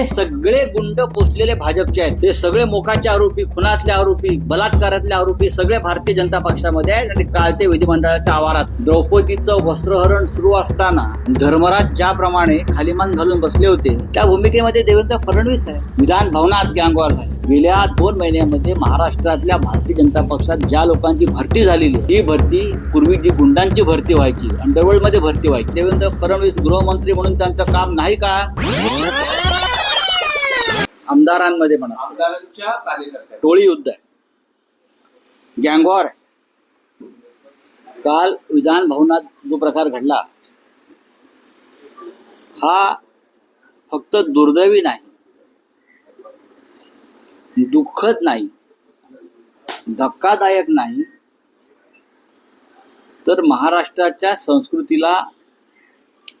हे सगळे गुंड पोचलेले भाजपचे आहेत. हे सगळे मोकाचे आरोपी खुनातले आरोपी बलात्कारातले आरोपी सगळे भारतीय जनता पक्षामध्ये आहेत आणि काल ते विधिमंडळाच्या आवारात. द्रौपदीचं वस्त्रहरण सुरू असताना धर्मराज ज्याप्रमाणे खालीमान घालून बसले होते त्या भूमिकेमध्ये देवेंद्र फडणवीस आहे विधान भवनात गँगवार झाले. गेल्या दोन महिन्यामध्ये महाराष्ट्रातल्या भारतीय जनता पक्षात ज्या लोकांची भरती झालेली ही भरती पूर्वी जी गुंडांची भरती व्हायची अंडरवर्ल्डमध्ये भरती व्हायची. देवेंद्र फडणवीस गृहमंत्री म्हणून त्यांचं काम नाही का? आमदारांमध्ये पण असेल टोळी युद्ध आहे. गँगवॉर आहे. काल विधान भवनात जो प्रकार घडला हा फक्त दुर्दैवी नाही दुःखद नाही धक्कादायक नाही तर महाराष्ट्राच्या संस्कृतीला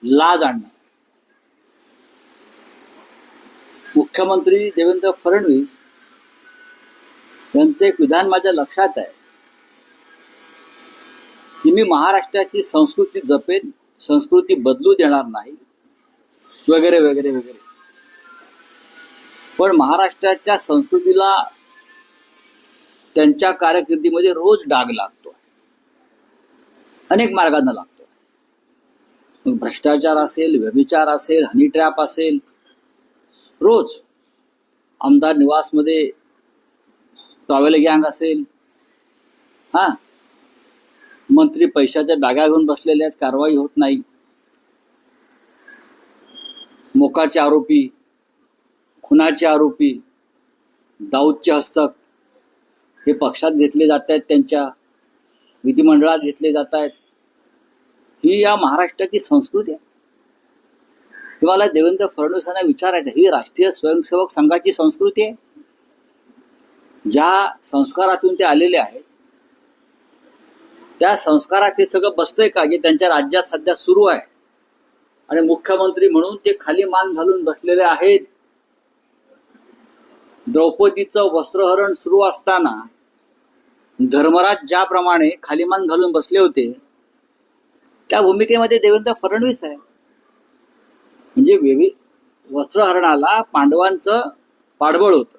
लाज आणणं मुख्यमंत्री देवेंद्र फडणवीस यांचं एक विधान माझ्या लक्षात आहे. की मी महाराष्ट्राची संस्कृती जपेन संस्कृती बदलू देणार नाही वगैरे वगैरे वगैरे. पण महाराष्ट्राच्या संस्कृतीला त्यांच्या कारकिर्दीमध्ये रोज डाग लागतो अनेक मार्गांना लागतो भ्रष्टाचार असेल व्यभिचार असेल हनी ट्रॅप असेल रोज आमदार निवासमध्ये टॉवेल गँग असेल हा मंत्री पैशाच्या बॅगा घेऊन बसलेले आहेत कारवाई होत नाही. मोकाचे आरोपी खुनाचे आरोपी दाऊदचे हस्तक हे पक्षात घेतले जात आहेत त्यांच्या विधिमंडळात घेतले जात आहेत. ही या महाराष्ट्राची संस्कृती आहे. तुम्हाला मला देवेंद्र फडणवीस यांना विचारायचं ही राष्ट्रीय स्वयंसेवक संघाची संस्कृती आहे? ज्या संस्कारातून ते आलेले आहेत त्या संस्कारात हे सगळं बसतंय का? जे त्यांच्या राज्यात सध्या सुरू आहे. आणि मुख्यमंत्री म्हणून ते खाली मान घालून बसलेले आहेत. द्रौपदीचं वस्त्रहरण सुरू असताना धर्मराज ज्याप्रमाणे खाली मान घालून बसले होते त्या भूमिकेमध्ये देवेंद्र फडणवीस आहे. म्हणजे वेवी वस्त्रहरणाला पांडवांचं पाठबळ होतं.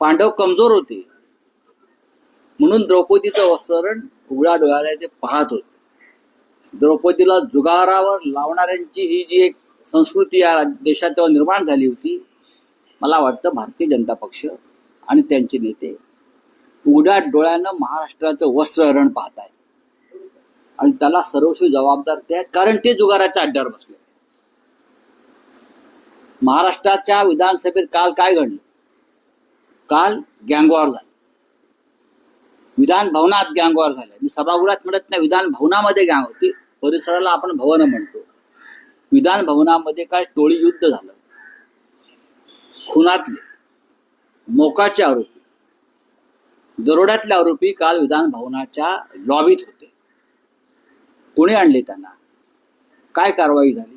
पांडव कमजोर होते. म्हणून द्रौपदीचं वस्त्रहरण उघड्या डोळ्याला ते पाहत होते. द्रौपदीला जुगारावर लावणाऱ्यांची ही जी एक संस्कृती या देशात तेव्हा निर्माण झाली होती मला वाटतं भारतीय जनता पक्ष आणि त्यांचे नेते उघड्या डोळ्यानं महाराष्ट्राचं वस्त्रहरण पाहत आहेत आणि त्याला सर्वस्वी जबाबदार ते आहेत कारण ते जुगाराच्या अड्ड्यावर बसले महाराष्ट्राच्या विधानसभेत काल काय घडलं? काल गँगवॉर झालं. विधान भवनात गँगवॉर झालं. मी सभागृहात म्हणत नाही विधान भवनामध्ये गँग होती. परिसराला आपण भवन म्हणतो. विधान भवनामध्ये काय टोळी युद्ध झालं. खुनातले मोकाचे आरोपी दरोड्यातले आरोपी काल विधान भवनाच्या लॉबीत होते. कोणी आणले त्यांना? काय कारवाई झाली?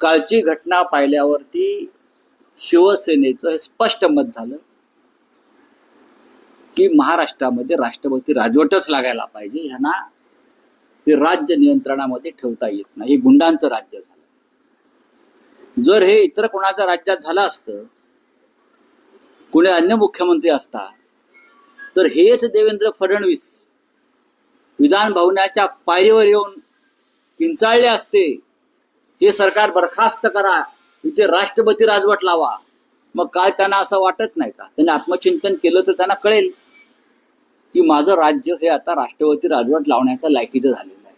कालची घटना पाहिल्यावरती शिवसेनेचं स्पष्ट मत झालं की महाराष्ट्रामध्ये राष्ट्रपती राजवटच लागायला पाहिजे. ह्यांना ते राज्य नियंत्रणामध्ये ठेवता येत नाही. हे गुंडांचं राज्य झालं. जर हे इतर कोणाचं राज्यात झालं असतं कोणी अन्य मुख्यमंत्री असता तर हेच देवेंद्र फडणवीस विधान भवनाच्या पायरीवर येऊन किंचाळले असते. हे सरकार बरखास्त करा इथे राष्ट्रपती राजवट लावा. मग काय त्यांना असं वाटत नाही का? त्यांनी आत्मचिंतन केलं तर त्यांना कळेल की माझं राज्य हे आता राष्ट्रपती राजवट लावण्याच्या लायकीचं झालेलं आहे.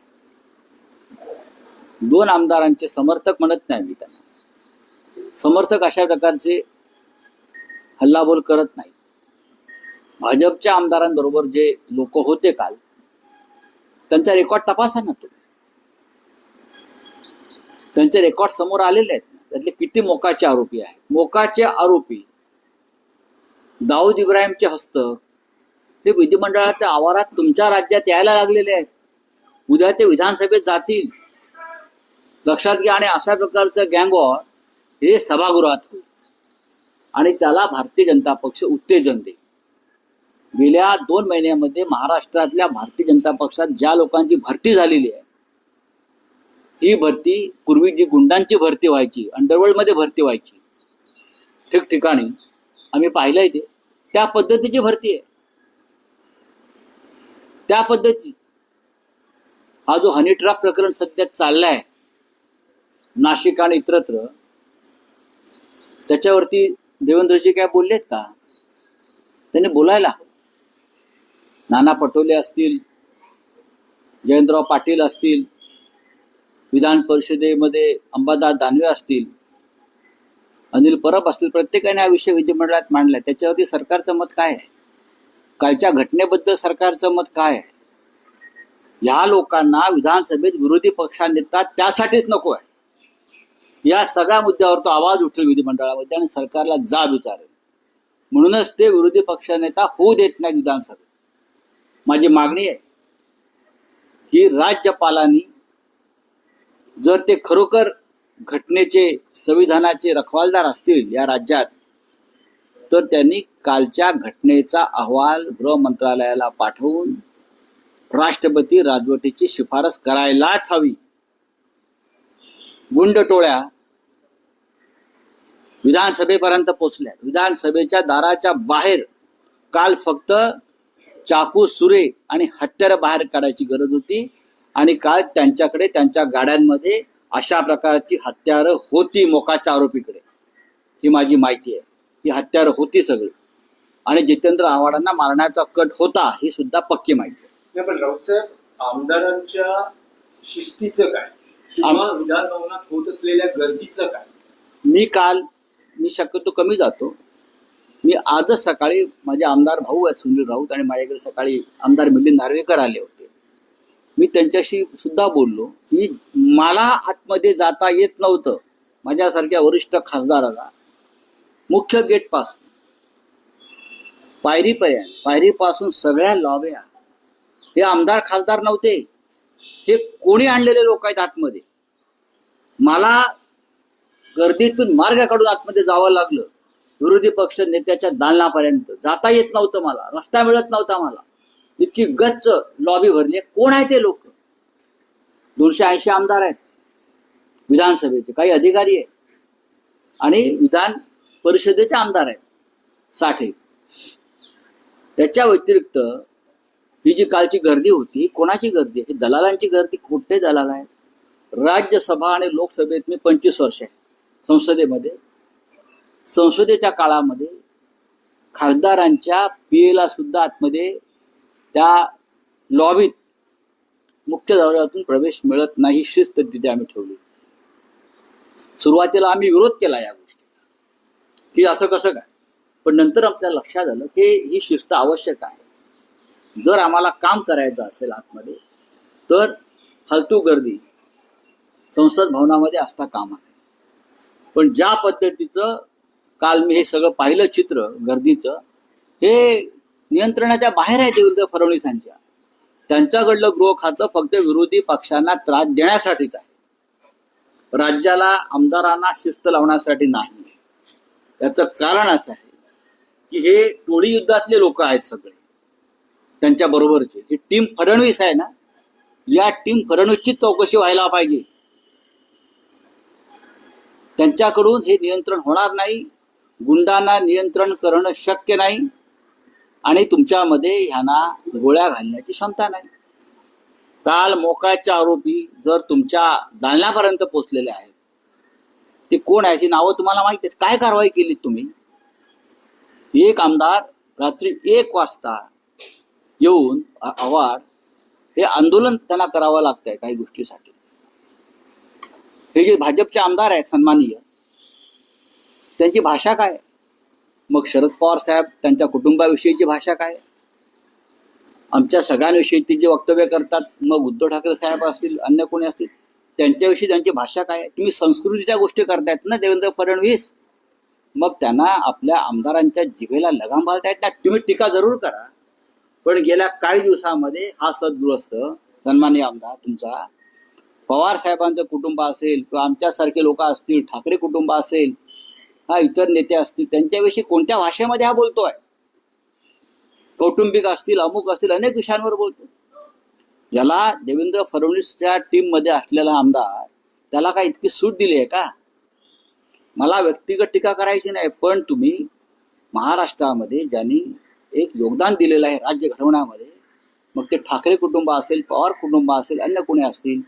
दोन आमदारांचे समर्थक म्हणत नाही मी त्यांना. समर्थक अशा प्रकारचे हल्लाबोल करत नाही. भाजपच्या आमदारांबरोबर जे लोक होते काल त्यांचा रेकॉर्ड तपासा ना तो त्यांचे रेकॉर्ड समोर आलेले आहेत. त्यातले किती मोकाचे आरोपी आहेत. मोकाचे आरोपी दाऊद इब्राहिमचे हस्तक हे विधिमंडळाच्या आवारात तुमच्या राज्यात यायला लागलेले आहेत. उद्या ते विधानसभेत जातील. लक्षात घ्या आणि अशा प्रकारचं गँगवॉर हे सभागृहात होईल. आणि त्याला भारतीय जनता पक्ष उत्तेजन देईल. गेल्या दोन महिन्यामध्ये महाराष्ट्रातल्या भारतीय जनता पक्षात ज्या लोकांची भरती झालेली आहे ही भरती पूर्वी जी गुंडांची भरती व्हायची अंडरवर्ल्डमध्ये भरती व्हायची ठिकठिकाणी आम्ही पाहिलंय ते. त्या पद्धतीची भरती आहे. त्या पद्धती. हा जो हनी ट्रॅप प्रकरण सध्या चाललाय नाशिक आणि इतरत्र त्याच्यावरती देवेंद्रजी काय बोललेत का? त्यांनी बोलायला. नाना पटोले असतील जयंतराव पाटील असतील विधान परिषदेमध्ये अंबादास दानवे असतील अनिल परब असतील प्रत्येकाने हा विषय विधिमंडळात मांडलाय. त्याच्यावरती सरकारचं मत काय आहे? कालच्या घटनेबद्दल सरकारचं मत काय आहे? या लोकांना विधानसभेत विरोधी पक्षानेता त्यासाठीच नको आहे. या सगळ्या मुद्द्यावर तो आवाज उठेल विधिमंडळामध्ये आणि सरकारला जा विचारेल. म्हणूनच ते विरोधी पक्षनेता होऊ देत नाही विधानसभेत. माझी मागणी आहे की राज्यपालांनी जर ते खरोखर घटनेचे संविधानाचे रखवालदार असतील या राज्यात तर त्यांनी कालच्या घटनेचा अहवाल गृह मंत्रालयाला पाठवून राष्ट्रपती राजवटीची शिफारस करायलाच हवी. गुंड टोळ्या विधानसभेपर्यंत पोचल्या. विधानसभेच्या दाराच्या बाहेर काल फक्त चाकू सुरे आणि हत्यारं बाहेर काढायची गरज होती. आणि काल त्यांच्याकडे त्यांच्या गाड्यांमध्ये अशा प्रकारची हत्यारं होती मोकाच्या आरोपीकडे. ही माझी माहिती आहे. ही हत्यारं होती सगळी. आणि जितेंद्र आव्हाडांना मारण्याचा कट होता ही सुद्धा पक्की माहिती आहे. राऊतसाहेब आमदारांच्या शिस्तीचं काय? किंवा विधान भवनात होत असलेल्या गर्दीचं काय? मी काल मी शक्यतो कमी जातो. मी आजच सकाळी माझे आमदार भाऊ आहेत सुनील राऊत आणि माझ्याकडे सकाळी आमदार मिलिंद नार्वेकर आले होते. मी त्यांच्याशी सुद्धा बोललो की मला आतमध्ये जाता येत नव्हतं माझ्यासारख्या वरिष्ठ खासदाराला. मुख्य गेटपासून पायरीपर्यंत पायरीपासून सगळ्या लॉब्या. हे आमदार खासदार नव्हते. हे कोणी आणलेले लोक आहेत आतमध्ये? मला गर्दीतून मार्ग काढून आतमध्ये जावं लागलं. विरोधी पक्ष नेत्याच्या दालनापर्यंत जाता येत नव्हतं मला. रस्ता मिळत नव्हता मला. इतकी गच्च लॉबी भरली कोण आहे ते लोक? दोनशे ऐंशी आमदार आहेत. विधानसभेचे काही अधिकारी आहेत. आणि विधान परिषदेचे आमदार आहेत. साठे त्याच्या व्यतिरिक्त ही जी कालची गर्दी होती कोणाची गर्दी? आहे दलालांची गर्दी कुठे दलाल आहेत. राज्यसभा आणि लोकसभेत मी पंचवीस वर्ष आहे. संसदेमध्ये. संसदेच्या काळामध्ये खासदारांच्या पीएला सुद्धा आतमध्ये त्या लॉबीत मुख्य दरवाजातून प्रवेश मिळत नाही शिस्त तिथे आम्ही ठेवली. सुरुवातीला आम्ही विरोध केला या गोष्टी की असं कसं काय? पण नंतर आपल्या लक्षात आलं की ही शिस्त आवश्यक आहे. जर आम्हाला काम करायचं असेल आतमध्ये तर फालतू गर्दी संसद भवनामध्ये असता काम आहे पण ज्या पद्धतीचं काल मी हे सगळं पाहिलं चित्र गर्दीचं हे नियंत्रणाच्या बाहेर आहे देवेंद्र फडणवीसांच्या त्यांच्याकडलं गृह खातं फक्त विरोधी पक्षांना त्रास देण्यासाठीच आहे. राज्याला आमदारांना शिस्त लावण्यासाठी नाही. याचं कारण असं आहे की हे टोळी युद्धातले लोक आहेत सगळे. त्यांच्या बरोबरचे. ही टीम फडणवीस आहे ना? या टीम फडणवीसचीच चौकशी व्हायला पाहिजे. त्यांच्याकडून हे नियंत्रण होणार नाही. गुंडांना नियंत्रण करणं शक्य नाही. आणि तुमच्यामध्ये ह्यांना गोळ्या घालण्याची क्षमता नाही. काल मोकाच्या आरोपी जर तुमच्या दालनापर्यंत पोचलेले आहेत ते कोण आहेत ही नावं तुम्हाला माहिती आहेत. काय कारवाई केली तुम्ही? एक आमदार रात्री एक वाजता येऊन आवाड हे आंदोलन त्यांना करावं लागतंय काही गोष्टीसाठी. हे जे भाजपचे आमदार आहेत सन्माननीय त्यांची भाषा काय? आहे? मग शरद पवार साहेब त्यांच्या कुटुंबाविषयीची भाषा काय? आमच्या सगळ्यांविषयी ते जे वक्तव्य करतात मग उद्धव ठाकरे साहेब असतील अन्य कोणी असतील त्यांच्याविषयी त्यांची भाषा काय? आहे? तुम्ही संस्कृतीच्या गोष्टी करतायत ना देवेंद्र फडणवीस? मग त्यांना आपल्या आमदारांच्या जिभेला लगाम घालतायत ना? तुम्ही टीका जरूर करा. पण गेल्या काही दिवसामध्ये हा सद्गृहस्थ सन्मान्य आमदार तुमचा पवार साहेबांचं कुटुंब असेल किंवा आमच्यासारखे लोक असतील ठाकरे कुटुंब असेल हा इतर नेते असतील त्यांच्याविषयी कोणत्या भाषेमध्ये हा बोलतोय? कौटुंबिक असतील अमुक असतील अनेक विषयांवर बोलतो याला देवेंद्र फडणवीसच्या टीममध्ये असलेला आमदार त्याला काय इतकी सूट दिली आहे का? मला व्यक्तिगत टीका करायची नाही पण तुम्ही महाराष्ट्रामध्ये ज्यांनी एक योगदान दिलेलं आहे राज्य घडवण्यामध्ये मग ते ठाकरे कुटुंब असेल पवार कुटुंब असेल अन्य कोणी असतील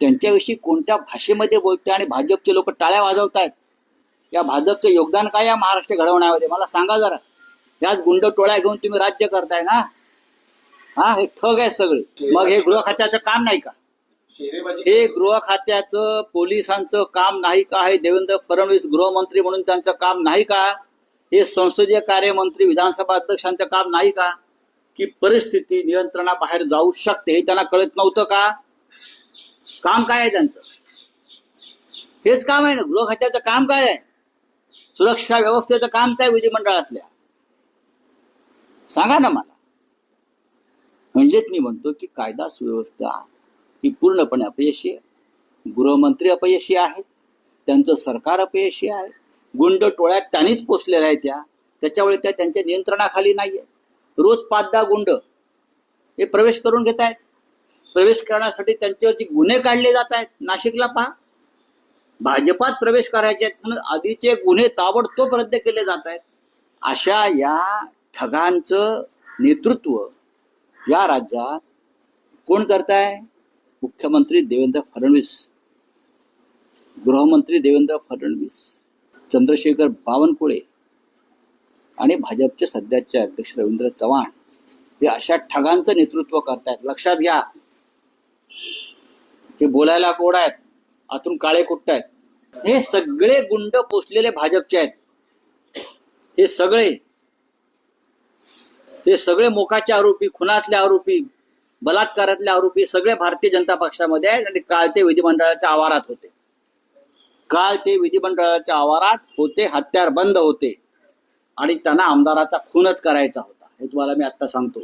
त्यांच्याविषयी कोणत्या भाषेमध्ये बोलते आणि भाजपचे लोक टाळ्या वाजवतायत? या भाजपचं योगदान काय या महाराष्ट्र घडवण्यामध्ये? मला सांगा जरा. याच गुंड टोळ्या घेऊन तुम्ही राज्य करताय ना? हा हे ठग आहे सगळे. मग हे गृह खात्याचं काम नाही का? हे गृह खात्याचं पोलिसांचं काम नाही का? हे देवेंद्र फडणवीस गृहमंत्री म्हणून त्यांचं काम नाही का? हे संसदीय कार्यमंत्री विधानसभा अध्यक्षांचं काम नाही का? की परिस्थिती नियंत्रणाबाहेर जाऊ शकते हे त्यांना कळत नव्हतं का? काम काय आहे त्यांचं? हेच काम आहे ना? गृह खात्याचं काम काय आहे? सुरक्षा व्यवस्थेचं काम काय विधिमंडळातल्या. सांगा ना मला. म्हणजेच मी म्हणतो की कायदा सुव्यवस्था ही पूर्णपणे अपयशी आहे. गृहमंत्री अपयशी आहेत. त्यांचं सरकार अपयशी आहे. गुंड टोळ्यात त्यांनीच पोचलेल्या आहेत त्या. त्याच्यामुळे त्या त्यांच्या नियंत्रणाखाली नाही आहे रोज पाच दहा गुंड हे प्रवेश करून घेत आहेत प्रवेश करण्यासाठी त्यांच्यावरती गुन्हे काढले जात आहेत नाशिकला पहा. भाजपात प्रवेश करायचे आहेत म्हणून आधीचे गुन्हे ताबडतोब रद्द केले जात आहेत. अशा या ठगांचं नेतृत्व या राज्यात कोण करताय? मुख्यमंत्री देवेंद्र फडणवीस. गृहमंत्री देवेंद्र फडणवीस चंद्रशेखर बावनकुळे आणि भाजपचे सध्याचे अध्यक्ष रवींद्र चव्हाण हे अशा ठगांचं नेतृत्व करतायत. लक्षात घ्या. हे बोलायला गोड आहेत? आतून काळे कुट्ट आहेत. हे सगळे गुंड पोचलेले भाजपचे आहेत. हे सगळे हे सगळे मोकाचे आरोपी खुनातले आरोपी बलात्कारातले आरोपी सगळे भारतीय जनता पक्षामध्ये आहेत आणि काल ते विधिमंडळाच्या आवारात होते. काल ते विधिमंडळाच्या आवारात होते हत्यार बंद होते. आणि त्यांना आमदाराचा खूनच करायचा होता. हे तुम्हाला मी आता सांगतो.